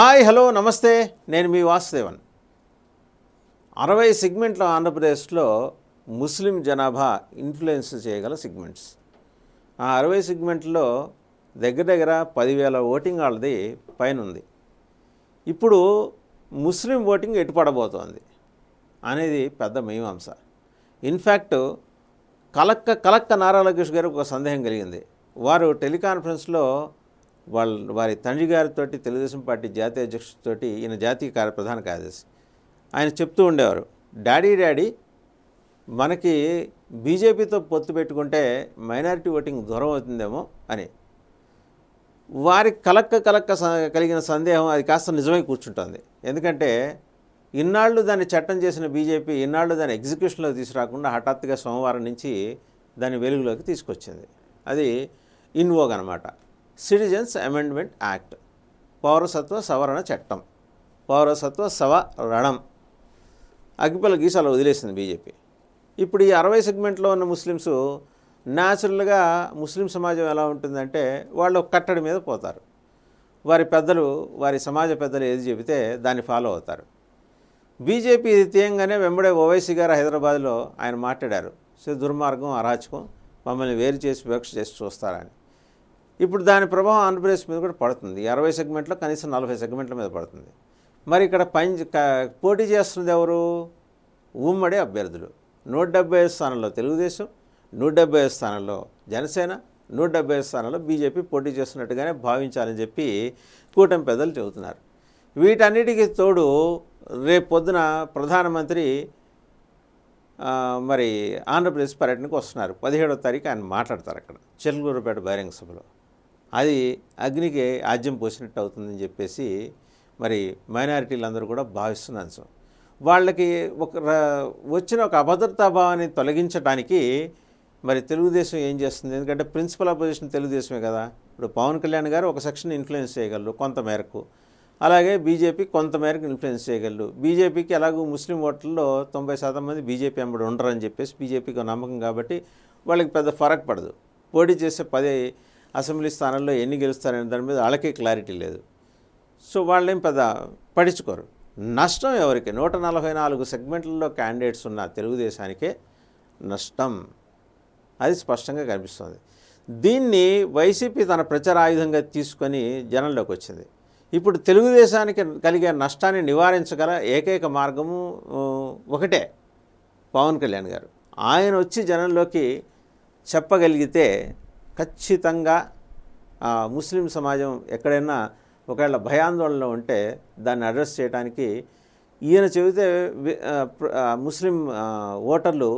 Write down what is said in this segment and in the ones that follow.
Hi hello నమస్తే. నేను మీ వాసుదేవన్. అరవై సెగ్మెంట్ల ఆంధ్రప్రదేశ్లో ముస్లిం జనాభా ఇన్ఫ్లుయెన్స్ చేయగల సెగ్మెంట్స్. ఆ అరవై సెగ్మెంట్లో దగ్గర దగ్గర పదివేల ఓటింగ్ వాళ్ళది పైన ఉంది ఇప్పుడు ముస్లిం ఓటింగ్ ఎటుపడబోతోంది అనేది పెద్ద మీమాంస. ఇన్ఫ్యాక్ట్ కలక్క కలక్క నారా లోకేష్ గారికి ఒక సందేహం కలిగింది. వారు టెలికాన్ఫరెన్స్లో వాళ్ళ వారి తండ్రి గారితో తెలుగుదేశం పార్టీ జాతీయ అధ్యక్షుడితో ఈయన జాతీయ కార్య ప్రధాన కార్యదర్శి. ఆయన చెప్తూ ఉండేవారు డాడీ డాడీ మనకి బీజేపీతో పొత్తు పెట్టుకుంటే మైనారిటీ ఓటింగ్ దూరం అవుతుందేమో అని. వారి కలక్క కలక్క స- కలిగిన సందేహం అది కాస్త నిజమై కూర్చుంటుంది. ఎందుకంటే ఇన్నాళ్ళు దాన్ని చట్టం చేసిన బీజేపీ ఇన్నాళ్ళు దాన్ని ఎగ్జిక్యూషన్లో తీసుకురాకుండా హఠాత్తుగా సోమవారం నుంచి దాన్ని వెలుగులోకి తీసుకొచ్చింది. అది ఇన్వోగ్ అనమాట సిటిజన్స్ అమెండ్మెంట్ యాక్ట్ పౌరసత్వ సవరణ చట్టం పౌరసత్వ సవరణం అగ్గిపల్ల గీసాలు వదిలేసింది బీజేపీ ఇప్పుడు ఈ అరవై సెగ్మెంట్లో ఉన్న ముస్లిమ్స్ న్యాచురల్గా ముస్లిం సమాజం ఎలా ఉంటుందంటే వాళ్ళు కట్టడి మీద పోతారు. వారి పెద్దలు వారి సమాజ పెద్దలు ఏది చెబితే దాన్ని ఫాలో అవుతారు. బీజేపీ ఇది తీయంగానే వెంబడే ఓవైసీ గారు హైదరాబాద్లో ఆయన మాట్లాడారు. సో దుర్మార్గం అరాచకం మమ్మల్ని వేరు చేసి వివక్ష చేసి చూస్తారని. ఇప్పుడు దాని ప్రభావం ఆంధ్రప్రదేశ్ మీద కూడా పడుతుంది. అరవై సెగ్మెంట్లో కనీసం నలభై సెగ్మెంట్ల మీద పడుతుంది. మరి ఇక్కడ పంచ పోటీ చేస్తుంది ఎవరు? ఉమ్మడి అభ్యర్థులు. నూట డెబ్బై ఐదు స్థానంలో తెలుగుదేశం నూట డెబ్బై ఐదు స్థానంలో జనసేన నూట డెబ్బై ఐదు స్థానంలో బీజేపీ పోటీ చేస్తున్నట్టుగానే భావించాలని చెప్పి కూటమి పెద్దలు చెబుతున్నారు. వీటన్నిటికీ తోడు రేపు పొద్దున ప్రధానమంత్రి మరి ఆంధ్రప్రదేశ్ పర్యటనకు వస్తున్నారు. పదిహేడో తారీఖు ఆయన మాట్లాడతారు అక్కడ. చెల్లూరుపేట బహిరంగ సభలో. అది అగ్నికి ఆజ్యం పోసినట్టు అవుతుందని చెప్పేసి మరి మైనారిటీలందరూ కూడా భావిస్తున్న అంశం వాళ్ళకి ఒక వచ్చిన ఒక అభద్రతా భావాన్ని తొలగించడానికి మరి తెలుగుదేశం ఏం చేస్తుంది? ఎందుకంటే ప్రిన్సిపల్ అపోజిషన్ తెలుగుదేశమే కదా. ఇప్పుడు పవన్ కళ్యాణ్ గారు ఒక సెక్షన్ ఇన్ఫ్లుయెన్స్ చేయగలరు కొంత మేరకు. అలాగే బీజేపీ కొంత మేరకు ఇన్ఫ్లుయెన్స్ చేయగలరు. బీజేపీకి ఎలాగో ముస్లిం ఓట్లలో తొంభై శాతం మంది బీజేపీ ఎంబడి ఉండరని చెప్పేసి బీజేపీకి నమ్మకం కాబట్టి వాళ్ళకి పెద్ద ఫరక్ పడదు. పోటీ చేసే పది అసెంబ్లీ స్థానాల్లో ఎన్ని గెలుస్తారనే దాని మీద వాళ్ళకే క్లారిటీ లేదు. సో వాళ్ళేం పెద్ద పడించుకోరు నష్టం ఎవరికి? నూట నలభై నాలుగు సెగ్మెంట్లలో క్యాండిడేట్స్ ఉన్న తెలుగుదేశానికే నష్టం. అది స్పష్టంగా కనిపిస్తుంది. దీన్ని వైసీపీ తన ప్రచార ఆయుధంగా తీసుకొని జనంలోకి వచ్చింది. ఇప్పుడు తెలుగుదేశానికి కలిగే నష్టాన్ని నివారించగల ఏకైక మార్గము ఒకటే పవన్ కళ్యాణ్ గారు. ఆయన వచ్చి జనంలోకి చెప్పగలిగితే ఖచ్చితంగా ముస్లిం సమాజం ఎక్కడైనా ఒకవేళ భయాందోళనలో ఉంటే దాన్ని అడ్రస్ చేయడానికి ఈయన చెబితే ముస్లిం ఓటర్లు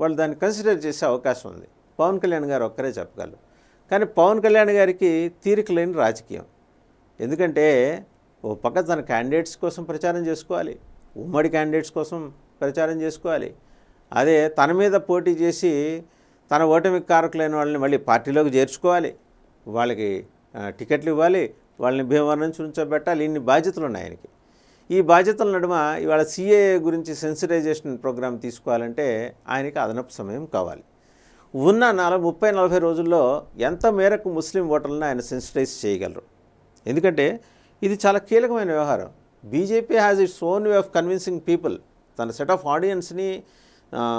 వాళ్ళు దాన్ని కన్సిడర్ చేసే అవకాశం ఉంది. పవన్ కళ్యాణ్ గారు ఒక్కరే చెప్పగలరు. కానీ పవన్ కళ్యాణ్ గారికి తీరిక లేని రాజకీయం. ఎందుకంటే ఓ పక్క తన క్యాండిడేట్స్ కోసం ప్రచారం చేసుకోవాలి. ఉమ్మడి క్యాండిడేట్స్ కోసం ప్రచారం చేసుకోవాలి. అదే తన మీద పోటీ చేసి తన ఓటమికి కారకులైన వాళ్ళని మళ్ళీ పార్టీలోకి చేర్చుకోవాలి. వాళ్ళకి టికెట్లు ఇవ్వాలి. వాళ్ళని భీమవరం నుంచి ఉంచబెట్టాలి ఇన్ని బాధ్యతలు ఉన్నాయి ఆయనకి. ఈ బాధ్యతల నడుమ ఇవాళ సీఏ గురించి సెన్సిటైజేషన్ ప్రోగ్రామ్ తీసుకోవాలంటే ఆయనకి అదనపు సమయం కావాలి. ఉన్న నలభై ముప్పై నలభై రోజుల్లో ఎంత మేరకు ముస్లిం ఓటర్లను ఆయన సెన్సిటైజ్ చేయగలరు? ఎందుకంటే ఇది చాలా కీలకమైన వ్యవహారం. BJP has its own way of convincing people తన సెట్ ఆఫ్ ఆడియన్స్ని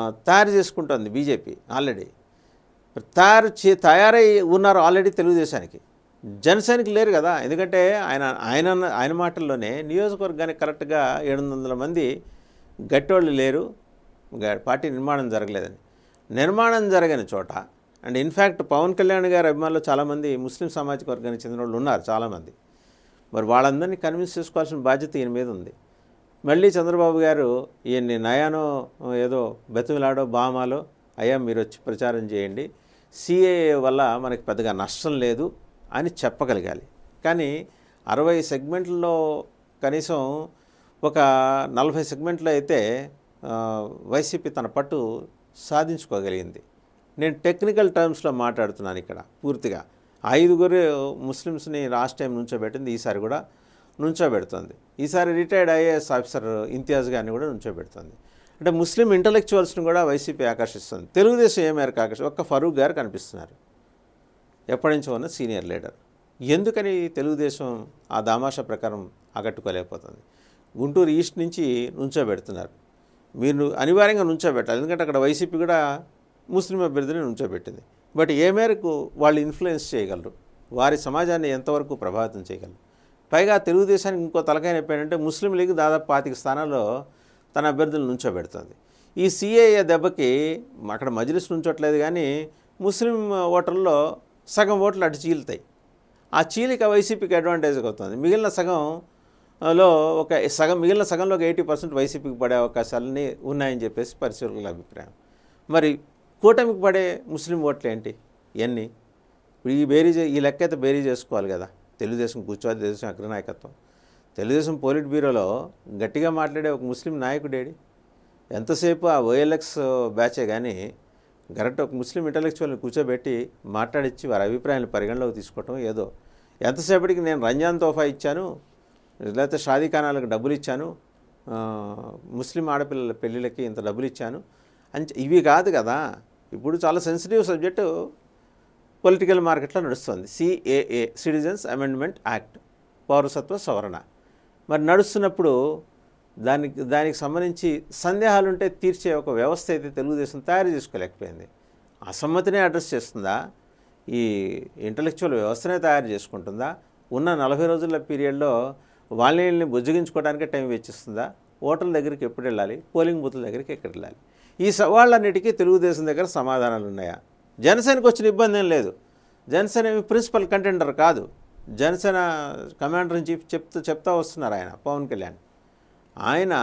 తయారు చేసుకుంటుంది బీజేపీ ఆల్రెడీ. తయారు చే తయారై ఉన్నారు ఆల్రెడీ తెలుగుదేశానికి. జనసేనకి లేరు కదా. ఎందుకంటే ఆయన ఆయన ఆయన మాటల్లోనే నియోజకవర్గానికి కరెక్ట్గా ఏడు వందల మంది గట్టోళ్ళు లేరు. గ- పార్టీ నిర్మాణం జరగలేదని. నిర్మాణం జరగని చోట అండ్ ఇన్ఫ్యాక్ట్ పవన్ కళ్యాణ్ గారి అభిమానులు చాలామంది ముస్లిం సామాజిక వర్గానికి చెందిన వాళ్ళు ఉన్నారు చాలామంది. మరి వాళ్ళందరినీ కన్విన్స్ చేసుకోవాల్సిన బాధ్యత ఈయన మీద ఉంది. మళ్ళీ చంద్రబాబు గారు ఈయన్ని నయానో ఏదో బెతుమిలాడో బామాలో అయ్యా మీరు వచ్చి ప్రచారం చేయండి. సిఏఏ వల్ల మనకి పెద్దగా నష్టం లేదు అని చెప్పగలగాలి. కానీ అరవై సెగ్మెంట్లలో కనీసం ఒక నలభై సెగ్మెంట్లో అయితే వైసీపీ తన పట్టు సాధించుకోగలిగింది. నేను టెక్నికల్ టర్మ్స్లో మాట్లాడుతున్నాను ఇక్కడ పూర్తిగా. ఐదుగురు ముస్లిమ్స్ని లాస్ట్ టైం నుంచోబెట్టింది ఈసారి కూడా నుంచోబెడుతుంది. ఈసారి రిటైర్డ్ ఐఏఎస్ ఆఫీసర్ ఇంతియాజ్ గారిని కూడా నుంచోబెడుతుంది. అంటే ముస్లిం ఇంటలెక్చువల్స్ని కూడా వైసీపీ ఆకర్షిస్తుంది. తెలుగుదేశం ఏ మేరకు ఆకర్షి ఒక్క ఫరూక్ గారు కనిపిస్తున్నారు. ఎప్పటి నుంచో ఉన్న సీనియర్ లీడర్. ఎందుకని తెలుగుదేశం ఆ దామాషా ప్రకారం ఆకట్టుకోలేకపోతుంది? గుంటూరు ఈస్ట్ నుంచి నుంచోబెడుతున్నారు. మీరు అనివార్యంగా నుంచోబెట్టాలి. ఎందుకంటే అక్కడ వైసీపీ కూడా ముస్లిం అభ్యర్థిని నుంచోబెట్టింది. బట్ ఏ మేరకు వాళ్ళు ఇన్ఫ్లుయెన్స్ చేయగలరు? వారి సమాజాన్ని ఎంతవరకు ప్రభావితం చేయగలరు? పైగా తెలుగుదేశానికి ఇంకో తలకాయ చెప్పాడంటే ముస్లిం లీగ్ దాదాపు పాతిక స్థానాల్లో తన అభ్యర్థులను నుంచోబెడుతుంది. ఈ సిఏఏ దెబ్బకి అక్కడ మజ్లిస్ నుంచోట్లేదు కానీ ముస్లిం ఓటర్లో సగం ఓట్లు అటు చీలుతాయి. ఆ చీలిక వైసీపీకి అడ్వాంటేజ్ అవుతుంది. మిగిలిన సగం లో ఒక సగం మిగిలిన సగంలో ఒక ఎయిటీ పర్సెంట్ వైసీపీకి పడే అవకాశాలని ఉన్నాయని చెప్పేసి పరిశీలకుల అభిప్రాయం. మరి కూటమికి పడే ముస్లిం ఓట్లు ఏంటి ఎన్ని? ఈ బేరీజ్ ఈ లెక్క అయితే బేరీ చేసుకోవాలి కదా. తెలుగుదేశం కూర్చోవాలి తెలుగుదేశం అగ్రనాయకత్వం. తెలుగుదేశం పోలిట్ బ్యూరోలో గట్టిగా మాట్లాడే ఒక ముస్లిం నాయకుడేడి ఎంతసేపు ఆ ఓఎల్ఎక్స్ బ్యాచే కానీ గరెక్ట్ ఒక ముస్లిం ఇంటలెక్చువల్ని కూర్చోబెట్టి మాట్లాడిచ్చి వారి అభిప్రాయాన్ని పరిగణలోకి తీసుకోవటం ఏదో. ఎంతసేపటికి నేను రంజాన్ తోఫా ఇచ్చాను లేకపోతే షాదీ ఖానాలకు డబ్బులు ఇచ్చాను ముస్లిం ఆడపిల్లల పెళ్ళిళ్ళకి ఇంత డబ్బులు ఇచ్చాను అని ఇవి కాదు కదా. ఇప్పుడు చాలా సెన్సిటివ్ సబ్జెక్టు. పొలిటికల్ మార్కెట్లో నడుస్తుంది. సిఏఏ సిటిజన్స్ అమెండ్మెంట్ యాక్ట్ పౌరసత్వ సవరణ. మరి నడుస్తున్నప్పుడు దానికి దానికి సంబంధించి సందేహాలుంటే తీర్చే ఒక వ్యవస్థ అయితే తెలుగుదేశం తయారు చేసుకోలేకపోయింది. అసమ్మతినే అడ్రస్ చేస్తుందా? ఈ ఇంటలెక్చువల్ వ్యవస్థనే తయారు చేసుకుంటుందా? ఉన్న నలభై రోజుల పీరియడ్లో వాళ్ళని బుజ్జగించుకోవడానికి టైం వెచ్చిస్తుందా ఓటర్ల దగ్గరికి ఎప్పుడు వెళ్ళాలి? పోలింగ్ బూత్ల దగ్గరికి ఎక్కడ వెళ్ళాలి? ఈ సవాళ్ళన్నిటికీ తెలుగుదేశం దగ్గర సమాధానాలు ఉన్నాయా జనసేనకు వచ్చిన ఇబ్బంది ఏం లేదు. జనసేన ఏమి ప్రిన్సిపల్ కంటెండర్ కాదు. జనసేన కమాండర్ ఇన్ చీఫ్ చెప్తూ చెప్తా వస్తున్నారు ఆయన పవన్ కళ్యాణ్. ఆయన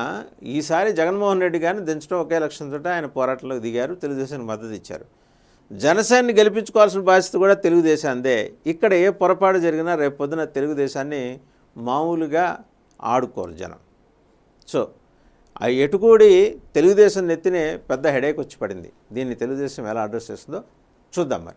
ఈసారి జగన్మోహన్ రెడ్డి గారిని దించడం ఒకే లక్ష్యంతో ఆయన పోరాటంలో దిగారు తెలుగుదేశానికి మద్దతు ఇచ్చారు. జనసేనని గెలిపించుకోవాల్సిన బాధ్యత కూడా తెలుగుదేశాందే ఇక్కడ ఏ పొరపాటు జరిగినా రేపు పొద్దున తెలుగుదేశాన్ని మామూలుగా ఆడుకోరు జనం. సో ఆ ఎటుకూడి తెలుగుదేశం నెత్తినే పెద్ద హెడేక్ వచ్చి పడింది. దీన్ని తెలుగుదేశం ఎలా అడ్రస్ చేస్తుందో చూద్దాం మరి.